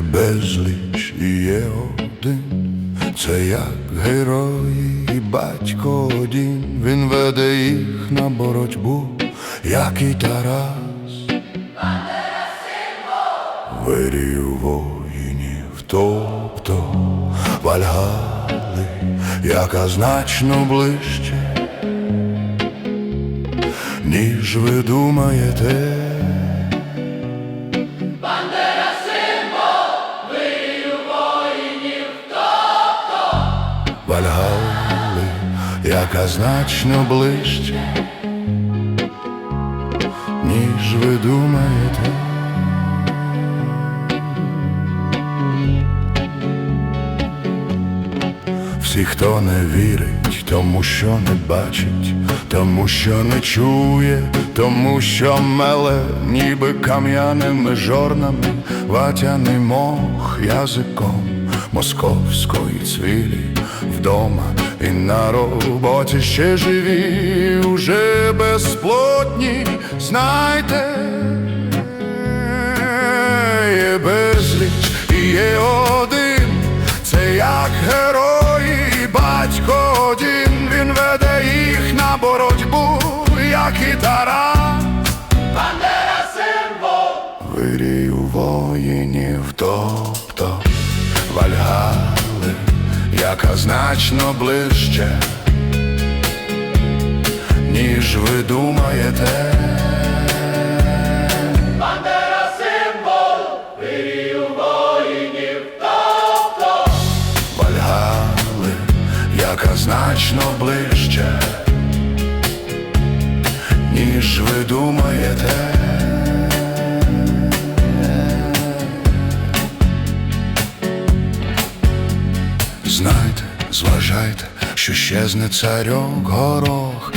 безліч і є один, це як герої і батько один, він веде їх на боротьбу, як і Тарас. Вирію воїнів, тобто Вальгали, яка значно ближче, ніж ви думаєте. Вальгалли, яка значно ближче, ніж ви думаєте. Всі, хто не вірить, тому що не бачить, тому що не чує, тому що меле, ніби кам'яними жорнами, ватяний мох язиком московської цвілі вдома і на роботі ще живі, уже безплотні, знайте, є безліч і є один, це як герої, батько один, він веде їх на боротьбу, як і Тарас. Значно ближче, ніж ви думаєте. Бандера символ, вирію воїнів, тобто Вальгали, яка значно ближче, ніж ви думаєте. Зважайте, що щезне царьок горох,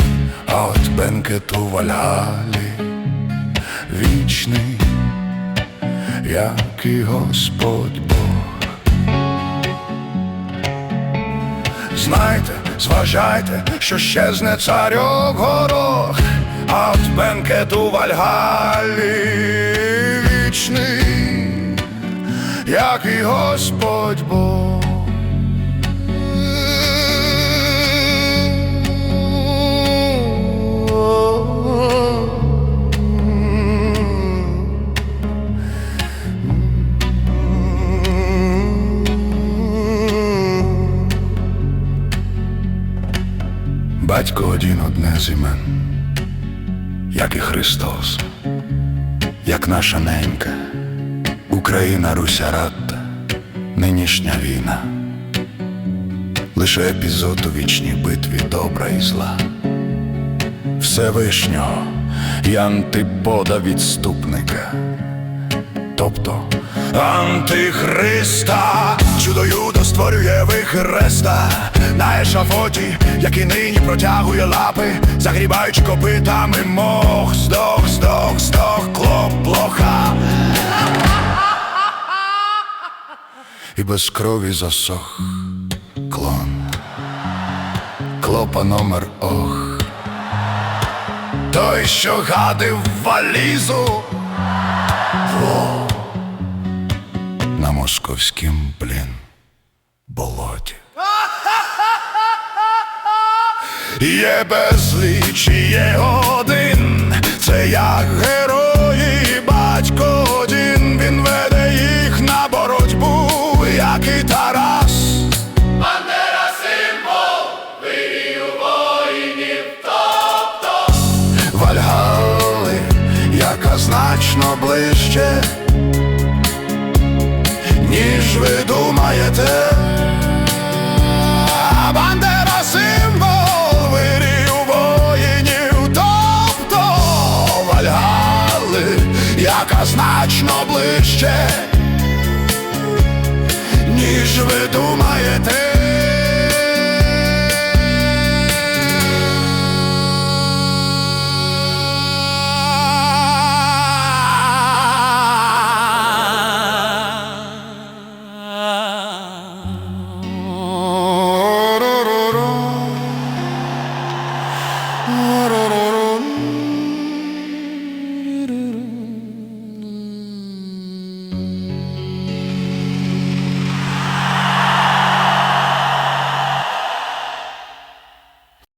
а от бенкет у Вальгалі вічний, як і Господь Бог. Знайте, зважайте, що щезне царьок горох, а от бенкет у Вальгалі вічний, як і Господь Бог. Батько один одне з імен, як і Христос, як наша ненька, Україна Руся Радта, нинішня війна, лише епізод у вічній битві добра і зла, Всевишнього і антипода відступника, тобто Антихриста, чудо-юдо створює вихреста на ешафоті, який нині протягує лапи, загрібаючи копитами мох, здох, здох, здох, клоп, плоха. І без крові засох клон. Клопа номер ох. Той, що гадив валізу. Московськім, блін, болоті. Є безліч, є один, це як герої, батько ніж ви думаєте. Бандера символ вирію воїнів, тобто Вальгали, яка значно ближче, ніж ви думаєте.